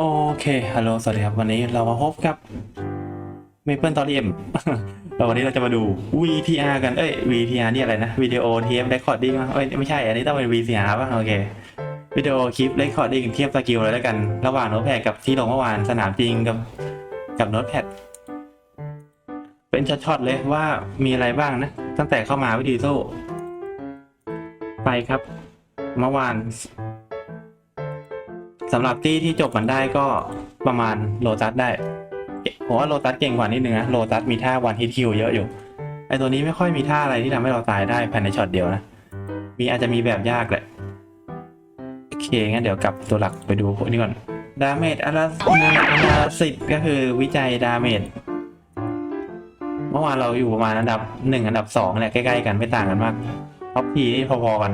โอเค ฮัลโหล สวัสดีครับ วันนี้เรามาพบกับ Maple Story M แล้ววันนี้เราจะมาดู VTR กัน เอ้ย VTR นี่อะไรนะวิดีโอเทป Recording มั้งเอ้ย ไม่ใช่ อันนี้ต้องเป็น VCR ป่ะ โอเค วิดีโอคลิป Recording เทียบสกิลเลยแล้วกัน ระหว่างโน้ตแพดกับที่ลงเมื่อวานสนามจริงกับกับโน้ตแพด เป็นช็อตๆเลยว่ามีอะไรบ้างนะ ตั้งแต่เข้ามาวิดีโซ่ ไปครับ เมื่อวาน สำหรับที่ที่จบมันได้ก็ประมาณโลตัสได้ผมว่าโลตัสเก่งกว่านิดนึงนะโลตัสมีท่าวันฮิตคิวเยอะอยู่ไอตัวนี้ไม่ค่อยมีท่าอะไรที่ทำให้เราตายได้ภายในช็อตเดียวนะมีอาจจะมีแบบยากแหละโอเคงั้นเดี๋ยวกลับตัวหลักไปดูพวกนี้ก่อนดาเมจอาราอราสิก็คือวิจัยดาเมจเมื่อวานเราอยู่ประมาณอันดับหนึ่งอันดับสองเนี่ยใกล้ๆกันไม่ต่างกันมากท็อปทีนี่พอๆกัน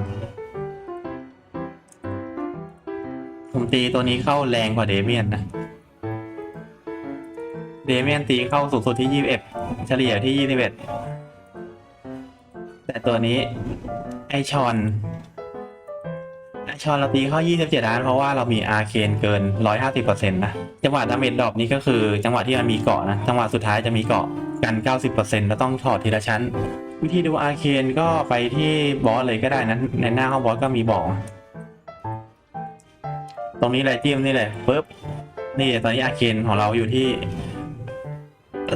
ผมตีตัวนี้เข้าแรงกว่าเดเมียนนะ เดเมียนตีเข้าสูงสุดที่ยี่สิบเอ็ดเฉลี่ยที่ยี่สิบเอ็ดแต่ตัวนี้ ไอชอนไอชอนเราตีเข้ายี่สิบเจ็ดล้านเพราะว่าเรามีอาร์เคนเกินร้อยห้าสิบเปอร์เซ็นต์นะ จังหวะดาเมจดรอปนี้ก็คือ จังหวะที่มันมีเกาะนะ จังหวะสุดท้ายจะมีเกาะกันเก้าสิบเปอร์เซ็นต์แล้วต้องถอดทีละชั้น วิธีดูอาร์เคนก็ไปที่บอสเลยก็ได้นะในหน้าห้องบอสก็มีบอก ตรงนี้เลยจิ้มนี่เลยปุ๊บนี่ตอนนี้อาเคนของเราอยู่ที่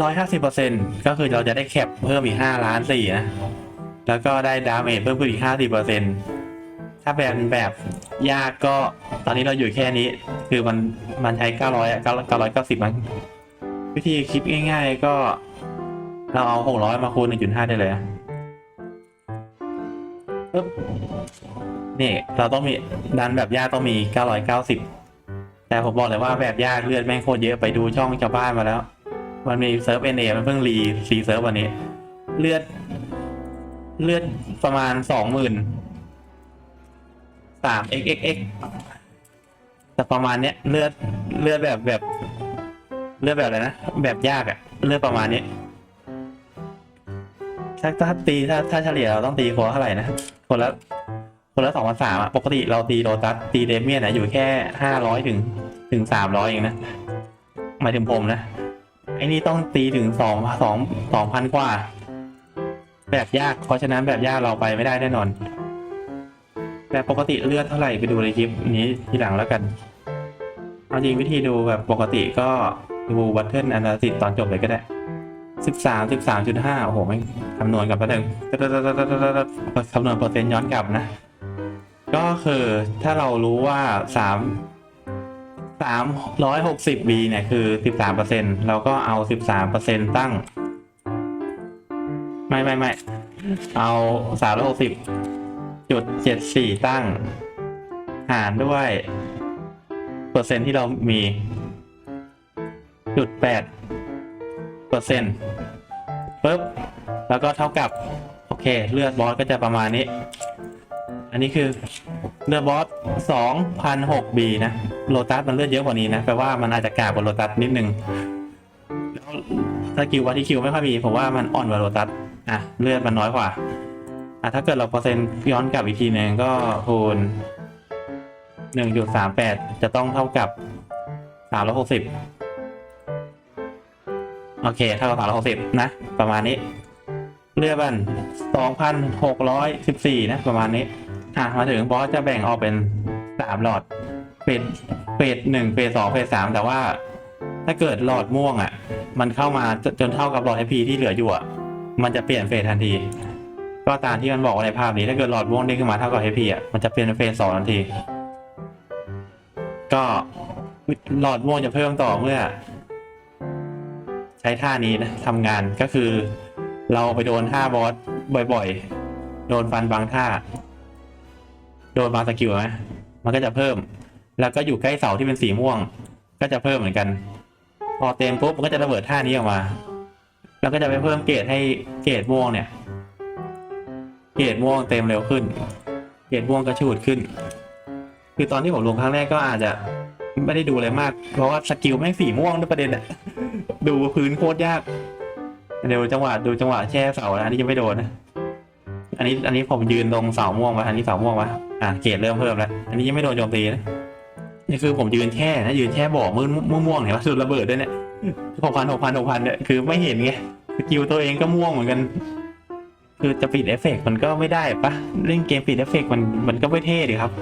ร้อยห้าสิบเปอร์เซ็นก็คือเราจะได้แคปเพิ่มอีกห้าล้านสี่นะ แล้วก็ได้ดาเมจเพิ่มขึ้นอีกห้าสิบเปอร์เซ็นถ้าเป็นแบบยากก็ตอนนี้เราอยู่แค่นี้ คือมันมันใช้เก้าร้อยเก้าเก้าร้อยเก้าสิบมั้งวิธีคิดง่าย ๆ ก็เราเอาหกร้อยมาคูณหนึ่งจุดห้าได้เลยปึ๊บ นี่เราต้องมีดันแบบยากต้องมี 990 แต่ผมบอกเลยว่าแบบยากเลือดแม่งโคตรเยอะไปดูช่องชาวบ้านมาแล้ว มันมีเซิร์ฟเอ็นเอมันเพิ่งรีรีเซิร์ฟวันนี้ เลือด เลือดประมาณสองหมื่นสาม xxx แต่ประมาณเนี้ยเลือดเลือดแบบแบบ เลือดแบบอะไรนะ แบบยากอะเลือดประมาณนี้ถ้าถ้าตีถ้าถ้าเฉลี่ยเราต้องตีคนเท่าไหร่นะคนละ คนละสองพันสามอะปกติเราตีโรตัสตีเดเมียนอะอยู่แค่ห้าร้อยถึงถึงสามร้อยเองนะหมายถึงผมนะไอ้นี่ต้องตีถึงสองสองสองพันกว่า แบบยาก เพราะฉะนั้นแบบยากเราไปไม่ได้แน่นอนแบบปกติเลือดเท่าไหร่ไปดูในคลิปนี้ทีหลังแล้วกันเอาจริงวิธีดูแบบปกติก็ดูบัตเทิลอนาลิตตอนจบเลยก็ได้สิบสามสิบสามจุดห้าโอ้โหไม่งคำนวณกับประเด็นคำนวณเปอร์เซ็นต์ย้อนกลับนะ ก็คือถ้าเรารู้ว่าสามสามร้อยหกสิบ B เนี่ยคือสิบสามเปอร์เซ็นต์เราก็เอาสิบสามเปอร์เซ็นต์ตั้ง ไม่ไม่ไม่เอาสามร้อยหกสิบจุดเจ็ดสี่ตั้ง หารด้วย เปอร์เซ็นต์ที่เรามีจุดแปดเปอร์เซ็นต์ปุ๊บ แล้วก็เท่ากับ โอเค เลือดบอสก็จะประมาณนี้ อันนี้คือเลือดบอสสองพันหกบีนะโลตัสมันเลือดเยอะกว่านี้นะแปลว่ามันอาจจะกากกว่าโลตัสนิดนึงแล้วสกิลวัตที่คิวไม่ค่อยมีผมว่ามันอ่อนกว่าโลตัสอะเลือดมันน้อยกว่าอะถ้าเกิดเราเปอร์เซ็นต์ย้อนกลับอีกทีหนึ่งก็คูณหนึ่งจุดสามแปดจะต้องเท่ากับสามร้อยหกสิบโอเคเท่ากับสามร้อยหกสิบนะ ประมาณนี้เลือดมันสองพันหกร้อยสิบสี่นะ ประมาณนี้ อะมาถึงบอสจะแบ่งออกเป็นสามหลอดเฟสเฟสหนึ่งเฟสสองเฟสสามแต่ว่า ถ้าเกิดหลอดม่วงอะ มันเข้ามาจจนเท่ากับหลอดไอพีที่เหลืออยู่อะ มันจะเปลี่ยนเฟสทันที ก็ตามที่มันบอกไว้ในภาพนี้ถ้าเกิดหลอดม่วงเด้งขึ้นมาเท่ากับไอพีอะมันจะเปลี่ยนเป็นเฟสสองทันที ก็หลอดม่วงจะเพิ่มต่อเมื่อ ใช้ท่านี้นะทำงานก็คือ เราไปโดนท่าบอสบ่อย ๆ โดนฟันบางท่า โดนบาสกิลไหมมันก็จะเพิ่ม แล้วก็อยู่ใกล้เสาที่เป็นสีม่วง ก็จะเพิ่มเหมือนกัน พอเต็มปุ๊บมันก็จะระเบิดท่านี้ออกมา แล้วก็จะไปเพิ่มเกรดให้เกรดม่วงเนี่ย เกรดม่วงเต็มเร็วขึ้น เกรดม่วงก็ชูดขึ้น คือตอนที่ผมลงครั้งแรกก็อาจจะไม่ได้ดูอะไรมาก เพราะว่าสกิลแม่งสีม่วงด้วยประเด็นอะดูพื้นโคตรยาก เดี๋ยวจังหวะดูจังหวะแช่เสานะอันนี้ยังไม่โดนนะ อันนี้อันนี้ผมยืนตรงเสาม่วงวะอันนี้เสาม่วงวะอะเกรดเริ่มเพิ่มแล้วอันนี้ยังไม่โดนโจมตีนะนี่คือผมยืนแช่นะยืนแช่บ่อมืดม่วงๆเห็นปะสุดระเบิดด้วยเนี่ยหกพันหกพันหกพันเนี่ยคือไม่เห็นไงสกิลตัวเองก็ม่วงเหมือนกัน คือจะปิดเอฟเฟกมันก็ไม่ได้ปะเล่นเกมปิดเอฟเฟกมันมันก็ไม่เท่ดิครับ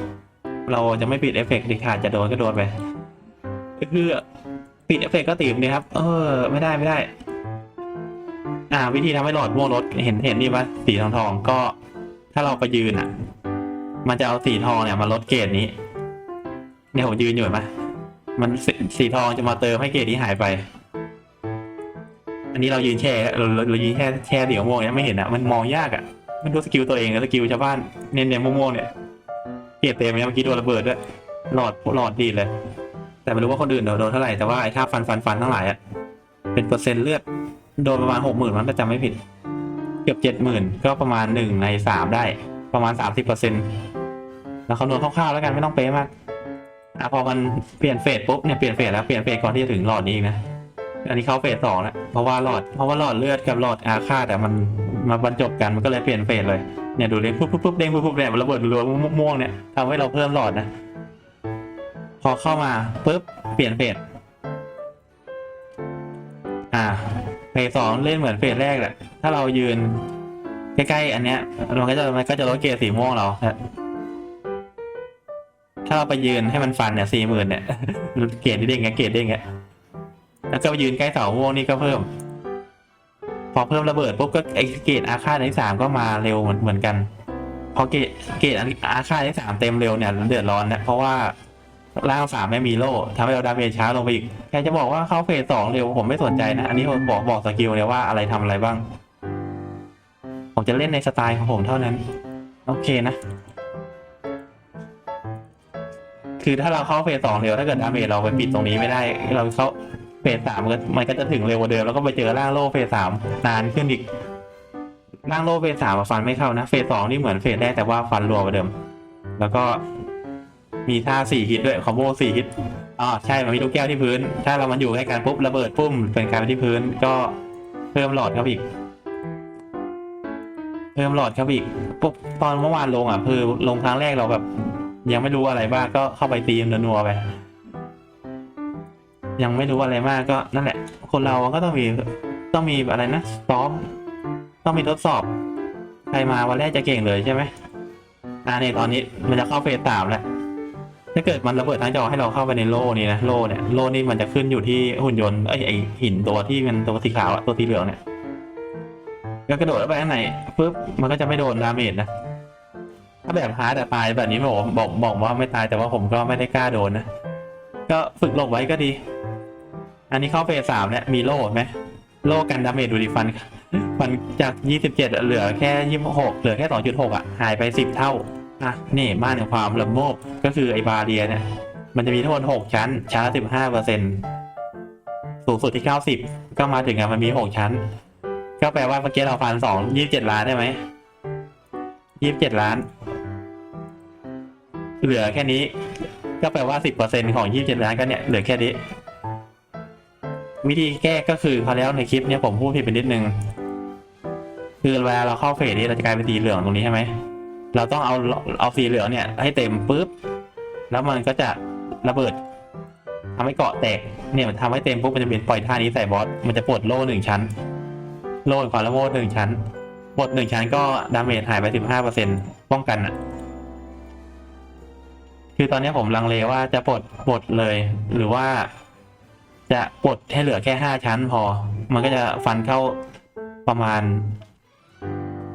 เราจะไม่ปิดเอฟเฟกต์ดิขาดจะโดนก็โดนไปคือปิดเอฟเฟกก็ตีมดีครับ เออ ไม่ได้ไม่ได้ อ่า วิธีทำให้หลอดม่วงลดเห็นเห็นนี่ปะสีทองทองก็ ถ้าเราไปยืนอะ มันจะเอาสีทองเนี่ยมาลดเกรดนี้เนี่ยผมยืนอยู่เห็นไหมมันสสีทองจะมาเติมให้เกรดนี้หายไป อันนี้เรายืนแช่เราเรายืนแช่แช่เดี่ยวม่วงเนี่ยไม่เห็นอะมันมองยากอะมันดูสกิลตัวเองกับสกิลชาวบ้านเน้นเนี่ยม่วงเนี่ยเกรดเต็มเนี่ยเมื่อกี้โดนระเบิดด้วยหลอดหลอดดีเลย แต่ไม่รู้ว่าคนอื่นโดนเท่าไหร่แต่ว่าไอ้ท่าฟันฟันฟันทั้งหลายอะเป็นเปอร์เซ็นต์เลือด โดนประมาณหกหมื่นมันก็จำไม่ผิด เกือบเจ็ดหมื่นก็ประมาณหนึ่งในสามได้ ประมาณสามสิบเปอร์เซ็นต์แล้วคำนวณคร่าวๆแล้วกันไม่ต้องเป๊ะมากอะพอมันเปลี่ยนเฟสปุ๊บเนี่ยเปลี่ยนเฟสแล้วเปลี่ยนเฟสก่อนที่จะถึงหลอดนี้นะอันนี้เขาเฟสสองแล้วเพราะว่าหลอดเพราะว่าหลอดเลือดกับหลอดอาฆาตแต่มันมาบรรจบกันมันก็เลยเปลี่ยนเฟสเลยเนี่ยดูเลยปุ๊บปุ๊บปุ๊บเด้งปุ๊บปุ๊บเนี่ยมันระเบิดรัวม่วงเนี่ยทำให้เราเพิ่มหลอดนะพอเข้ามาปุ๊บเปลี่ยนเฟสอ่า สสองเล่นเหมือนเฟสแรกแหละ ถ้าเรายืน ใกล้ๆอันเนี้ยมันก็จะมันก็จะลดเกรดสีม่วงเราถ้าเราไปยืนให้มันฟันเนี่ยสี่หมื่นเนี่ยเกรดนี่เด้งไงเกรดเด้งไงแล้วก็ไปยืนใกล้เสาม่วงนี่ก็เพิ่ม พอเพิ่มระเบิดปุ๊บก็ไอเกรดอาฆาตในสามก็มาเร็วเหมือนเหมือนกันพอเกรดเกรดอาฆาตในสามเต็มเร็วเนี่ยเดือดร้อนนะเพราะว่า ร่างสามไม่มีโล่ทำให้เราดาเมจช้าลงไปอีกแค่จะบอกว่าเข้าเฟสสองเร็วผมไม่สนใจนะ อันนี้ผมบอกบอกสกิลเลยว่าอะไรทำอะไรบ้าง ผมจะเล่นในสไตล์ของผมเท่านั้น โอเคนะ คือถ้าเราเข้าเฟสสองเร็วถ้าเกิดดาเมจเราไปปิดตรงนี้ไม่ได้ เราเข้าเฟสสามมันก็มันก็จะถึงเร็วกว่าเดิมแล้วก็ไปเจอร่างโล่เฟสสามนานขึ้นอีกร่างโล่เฟสสามฟันไม่เข้านะ เฟสสองนี่เหมือนเฟสแรกแต่ว่าฟันรัวกว่าเดิม แล้วก็ มีท่าสี่ฮิตด้วยคอมโบสี่ฮิตอ๋อใช่มันมีลูกแก้วที่พื้น ถ้าเรามันอยู่ใกล้กันปุ๊บระเบิดปุ้มเป็นการไปที่พื้นก็เพิ่มหลอดเข้าไปอีก เพิ่มหลอดเข้าไปอีกปุ๊บตอนเมื่อวานลงอะคือลงครั้งแรกเราแบบ ยังไม่รู้อะไรบ้างก็เข้าไปตีมนัวไปยังไม่รู้อะไรมากก็นั่นแหละ คนเราก็ต้องมีต้องมีอะไรนะซ้อม ต้องมีทดสอบ ใครมาวันแรกจะเก่งเลยใช่ไหมอ่าเนี่ยตอนนี้มันจะเข้าเฟสสามแล้ว ถ้าเกิดมันระเบิดทั้งจอให้เราเข้าไปในโล่นี้นะโล่เนี่ยโล่นี่มันจะขึ้นอยู่ที่หุ่นยนต์ไอ้ไอหินตัวที่มันตัวสีขาวอะตัวสีเหลืองเนี่ยก็กระโดดเข้าไปข้างในปุ๊บมันก็จะไม่โดนดาเมจนะถ้าแบบฮาร์ดอะตายแบบนี้บอกบอกบอกว่าไม่ตายแต่ว่าผมก็ไม่ได้กล้าโดนนะก็ฝึกหลบไว้ก็ดี อันนี้เข้าเฟสสามเนี่ยมีโล่ไหมโล่กันดาเมจดูดิฟันฟันจากยี่สิบเจ็ดเหลือแค่ยี่สิบหกเหลือแค่สองจุดหกอะ หายไปสิบเท่า อะนี่ม่านของความละโมบก็คือไอบาเรียเนี่ย มันจะมีทั้งหมดหกชั้น ชั้นละสิบห้าเปอร์เซ็นต์สูงสุดที่เก้าสิบก็มาถึงอะมันมีหกชั้น ก็แปลว่าเมื่อกี้เราฟันสองยี่สิบเจ็ดล้านได้ไหมยี่สิบเจ็ดล้าน เหลือแค่นี้ ก็แปลว่าสิบเปอร์เซ็นของยี่สิบเจ็ดล้านก็เนี่ยเหลือแค่นี้ วิธีแก้ก็คือพอแล้วในคลิปเนี่ยผมพูดผิดไปนิดนึง คือเวลาเราเข้าเฟสนี้เราจะกลายเป็นสีเหลืองตรงนี้ใช่ไหม เราต้องเอาเอาสีเหลืองเนี่ย ให้เต็มปุ๊บ แล้วมันก็จะระเบิดทำให้เกาะแตก เนี่ยมันทำให้เต็มปุ๊บมันจะเป็นปล่อยท่านี้ใส่บอส มันจะปลดโล่หนึ่งชั้น โล่ความละโมดหนึ่งชั้น ปลดหนึ่งชั้นก็ดาเมจหายไปสิบห้าเปอร์เซ็นต์ป้องกันอะคือตอนนี้ผมลังเลว่าจะปลดปลดเลย หรือว่า จะปลดให้เหลือแค่ห้าชั้นพอ มันก็จะฟันเข้าประมาณ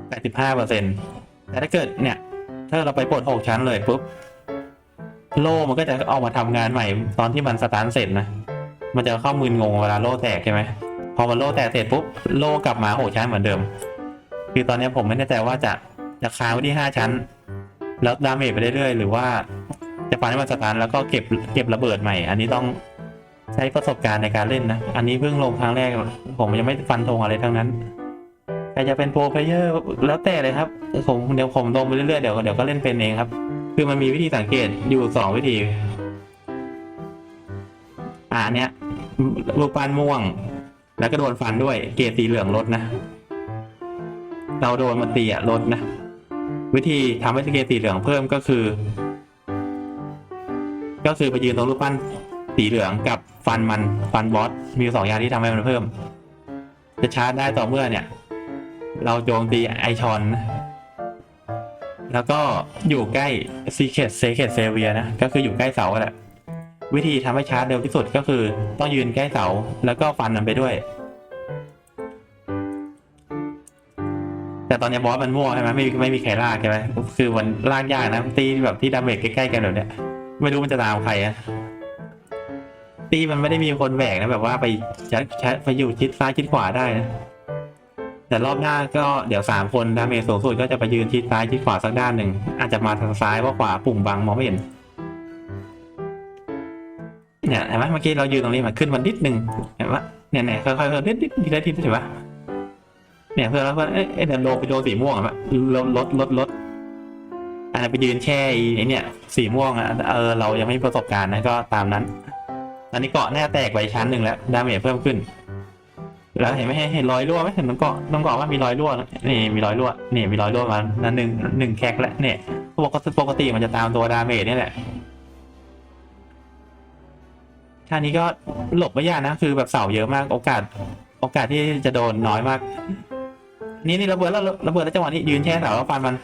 แปดสิบห้าเปอร์เซ็นต์ แต่ถ้าเกิดเนี่ย ถ้าเราไปปลดหกชั้นเลยปุ๊บโล่มันก็จะออกมาทำงานใหม่ตอนที่มันสตาร์ทเสร็จนะ มันจะเข้ามืนงงเวลาโล่แตกใช่ไหมพอมันโล่แตกเสร็จปุ๊บโล่กลับมาหกชั้นเหมือนเดิม คือตอนนี้ผมไม่แน่ใจว่าจะจะค้างไว้ที่ห้าชั้น แล้วดาเมจไปเรื่อยๆหรือว่าจะฟันให้มันสตาร์ทแล้วก็เก็บเก็บระเบิดใหม่ อันนี้ต้องใช้ประสบการณ์ในการเล่นนะ อันนี้เพิ่งลงครั้งแรกผมยังไม่ฟันธงอะไรทั้งนั้น ใครจะเป็นโปรเพลเยอร์แล้วแต่เลยครับผมเดี๋ยวผมลงไปเรื่อยๆเดี๋ยวเดี๋ยวก็เล่นเป็นเองครับ คือมันมีวิธีสังเกตอยู่สองวิธี อ่าอันเนี้ยลูกปานม่วง แล้วก็โดนฟันด้วย เกรดสีเหลืองลดนะ เราโดนมันตีอะลดนะ วิธีทำให้เกรดสีเหลืองเพิ่มก็คือ ก็คือไปยืนตรงรูปปั้นสีเหลืองกับฟันมันฟันบอสมีสองอย่างที่ทำให้มันเพิ่ม จะชาร์จได้ต่อเมื่อเนี่ย เราโจมตีไอชอน แล้วก็อยู่ใกล้ซีเค t เซเค t เซเวียนะ ก็คืออยู่ใกล้เสาแหละวิธีทำให้ชาร์จเร็วที่สุดก็คือต้องยืนใกล้เสาแล้วก็ฟันมันไปด้วย แต่ตอนนี้บอสมันมั่วใช่ไหมไม่มีไม่มีใครลากใช่ไหมคือมันลากยากนะตีแบบที่ดาเมจใกล้ๆกันแบบเนี้ยไม่รู้มันจะตามใครอะตีมันไม่ได้มีคนแหวกนะแบบว่าไปชัดชัดไปอยู่ชิดซ้ายชิดขวาได้นะ แต่รอบหน้าก็เดี๋ยวสามคนดาเมจสูงสุดก็จะไปยืนชิดซ้ายชิดขวาสักด้านหนึ่ง อาจจะมาทางซ้ายเพราะขวาปุ่มบังมองไม่เห็น เนี่ยเห็นไหมเมื่อกี้เรายืนตรงนี้มาขึ้นมันนิดหนึ่งเห็นปะเนี่ยเนี่ยค่อยๆนิดนิดทีละทีเห็นปะเนี่ยเพื่อนแล้วเพื่อนเอ้ยเดี๋ยวโดไปโดนสีม่วงเห็นปะลดลดลดลดอ่าไปยืนแช่ไอ้เนี่ยสีม่วงอะเออเรายังไม่มีประสบการณ์นะก็ตามนั้น อันนี้เกาะแน่แตกไปชั้นหนึ่งแล้วดาเมจเพิ่มขึ้น แล้วเห็นไหมเห็นรอยรั่วไหมเห็นน้องเกาะน้องเกาะว่ามีรอยรั่วนี่มีรอยรั่วนี่มีรอยรั่วมานั่นหนึ่งหนึ่งแคกแล้วเนี่ยปกติปกติมันจะตามตัวดาเมจนี่แหละท่านี้ก็หลบไม่ยากนะคือแบบเสาเยอะมากโอกาส โอกาสที่จะโดนน้อยมาก นี่นี่ระเบิดแล้วระเบิดแล้วจังหวะนี้ยืนแช่เสาแล้วฟันมัน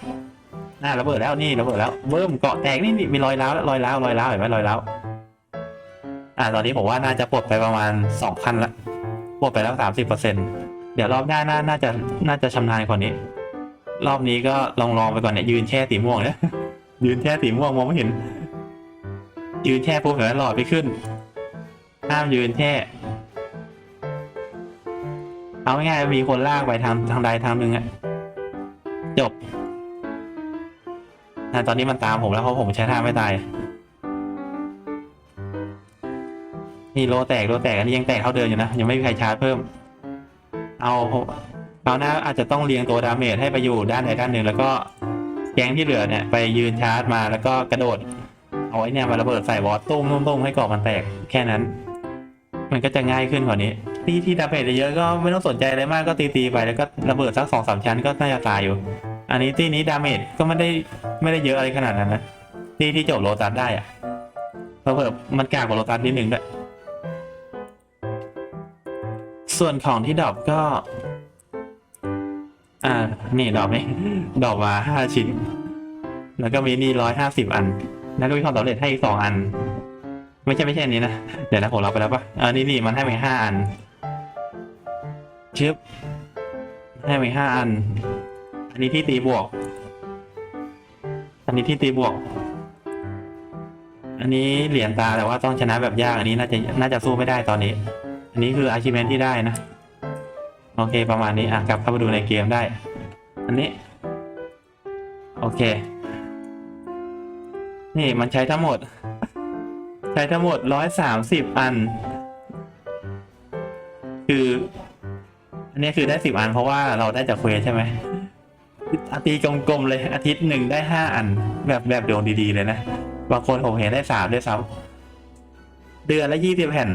น่าระเบิดแล้วนี่ระเบิดแล้วเบิ้มเกาะแตกนี่มีรอยร้าวแล้วรอยร้าวรอยร้าวเห็นไหมรอยร้าวอ่าตอนนี้ผมว่าน่าจะปลดไปประมาณสองพันละ บวกไปแล้วสามสิบเปอร์เซ็นเดี๋ยวรอบหน้าน่าน่าจะน่าจะชำนาญกว่านี้ รอบนี้ก็ลองลองไปก่อนเนี่ยยืนแช่สีม่วงเนี่ยยืนแช่สีม่วงมองไม่เห็น ยืนแช่ปุ๊บเห็นหลอดไปขึ้นห้ามยืนแช่เอาง่ายๆมีคนลากไปทางทางใดทางหนึ่งอะจบอ่ตอนนี้มันตามผมแล้วเพราะผมใช้ท่าไม่ตาย นี่โลแตกโลแตกอันนี้ยังแตกเท่าเดิมอยู่นะ ยังไม่มีใครชาร์จเพิ่ม เอาคราวหน้าอาจจะต้องเรียงตัวดาเมจให้ไปอยู่ด้านใดด้านหนึ่งแล้วก็แก๊งที่เหลือเนี่ยไปยืนชาร์จมาแล้วก็กระโดด เอาไอ้เนี่ยมาระเบิดใส่บอสตุ้มตุ้มตุ้มให้เกาะมันแตกแค่นั้น มันก็จะง่ายขึ้นกว่านี้ที่ที่ดาเมจเยอะก็ไม่ต้องสนใจอะไรมากก็ตีตีไปแล้วก็ระเบิดสักสองสามชั้นก็น่าจะตายอยู่ อันนี้ที่นี้ดาเมจก็ไม่ได้ไม่ได้เยอะอะไรขนาดนั้นนะที่ที่จบโลตัสได้อะระเพิ่มมันกากกว่าโลตัสนิดนึงด้วย ส่วนของที่ดรอปก็ อ่า นี่ดรอปนี่ดรอปมาห้าชิ้น แล้วก็มีนี่ร้อยห้าสิบอัน แล้วก็มีความสำเร็จให้อีกสองอัน ไม่ใช่ไม่ใช่อันนี้นะ เดี๋ยวนะผมรับไปแล้วปะเออนี่นี่มันให้ไปห้าอันชึบให้ไปห้าอัน อันนี้ที่ตีบวก อันนี้ที่ตีบวก อันนี้เหรียญตาแต่ว่าต้องชนะแบบยาก อันนี้น่าจะน่าจะสู้ไม่ได้ตอนนี้ อันนี้คือ achievement ที่ได้นะ โอเคประมาณนี้ อะ กลับเข้ามาดูในเกมได้ อันนี้ โอเค นี่มันใช้ทั้งหมด ใช้ทั้งหมดร้อยสามสิบอัน คือ อันนี้คือได้สิบอันเพราะว่าเราได้จากเควสใช่ไหมอาตีกลมๆเลยอาทิตย์หนึ่งได้ห้าอัน แบบแบบดวงดีๆเลยนะ บางคนผมเห็นได้สามด้วยซ้ำเดือนละยี่สิบแผ่น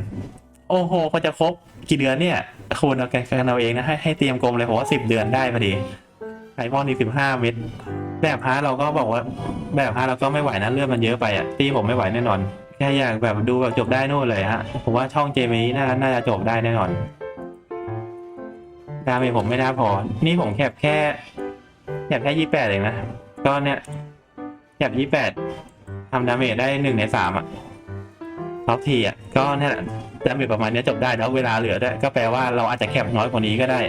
โอ้โหพอจะครบกี่เดือนเนี่ยคูณเอากันเอาเองนะให้ให้เตรียมกลมเลยผมว่าสิบเดือนได้พอดีไอพอนนี่สิบห้าเม็ดแบบฮาเราก็บอกว่าแบบฮาเราก็ไม่ไหวนะเลือดมันเยอะไปอะตีผมไม่ไหวแน่นอนแค่อยากแบบดูแบบจบได้นู่นเลยฮะผมว่าช่องเจมี่น่าน่าจะจบได้แน่นอนดาเมจผมไม่น่าพอ นี่ผมแคบแค่แคบแค่ยี่แปดเองนะก็เนี่ยแคบยี่แปดทำดาเมจได้หนึ่งในสามอะท็อปทีอะก็เนี่ยแหละ ดาเมจประมาณนี้จบได้แล้วเวลาเหลือด้วยก็แปลว่าเราอาจจะแคบน้อยกว่านี้ก็ได้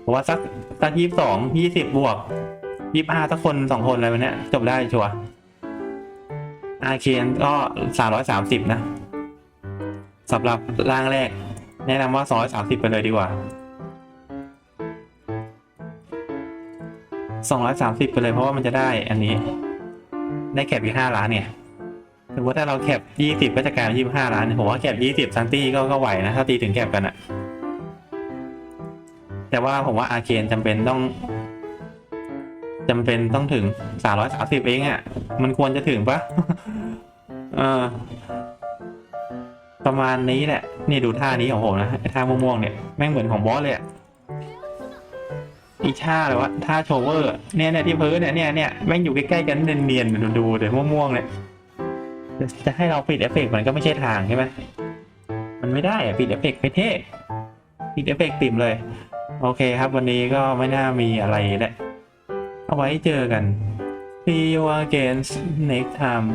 เพราะว่าสักสักยี่สิบสองยี่สิบบวกยี่ห้าสักคนสองคนอะไรแบบนี้จบได้ชัวอาเคียนก็สามร้อยสามสิบนะสำหรับร่างแรก แนะนำว่าสองร้อยสามสิบไปเลยดีกว่าสองร้อยสามสิบไปเลยเพราะว่ามันจะได้อันนี้ ได้แคปอีกห้าล้านเนี่ย สมมติถ้าเราแคปยี่สิบก็จะกลายเป็นยี่ห้าล้านผมว่าแคปยี่สิบซันตี้ก็ก็ไหวนะ ถ้าตีถึงแคปกันอะแต่ว่าผมว่าอาเคนจำเป็นต้องจำเป็นต้องถึงสามร้อยสามสิบเองอะมันควรจะถึงปะเออประมาณนี้แหละ นี่ดูท่านี้ของผมนะท่าม่วงๆเนี่ยแม่งเหมือนของบอสเลยอะอีท่าอะไรวะท่าโชเวอร์เนี่ยเนี่ยที่พื้นเนี่ยเนี่ยเนี่ยแม่งอยู่ใกล้ๆกันเนียนๆดูๆเดี๋ยวม่วงๆเนี่ย จะให้เราปิดเอฟเฟกต์มันก็ไม่ใช่ทางใช่ไหมมันไม่ได้อะปิดเอฟเฟกต์ไม่เท่ปิดเอฟเฟกต์ติ่มเลย โอเคครับวันนี้ก็ไม่น่ามีอะไรแหละเอาไว้เจอกัน see you again next time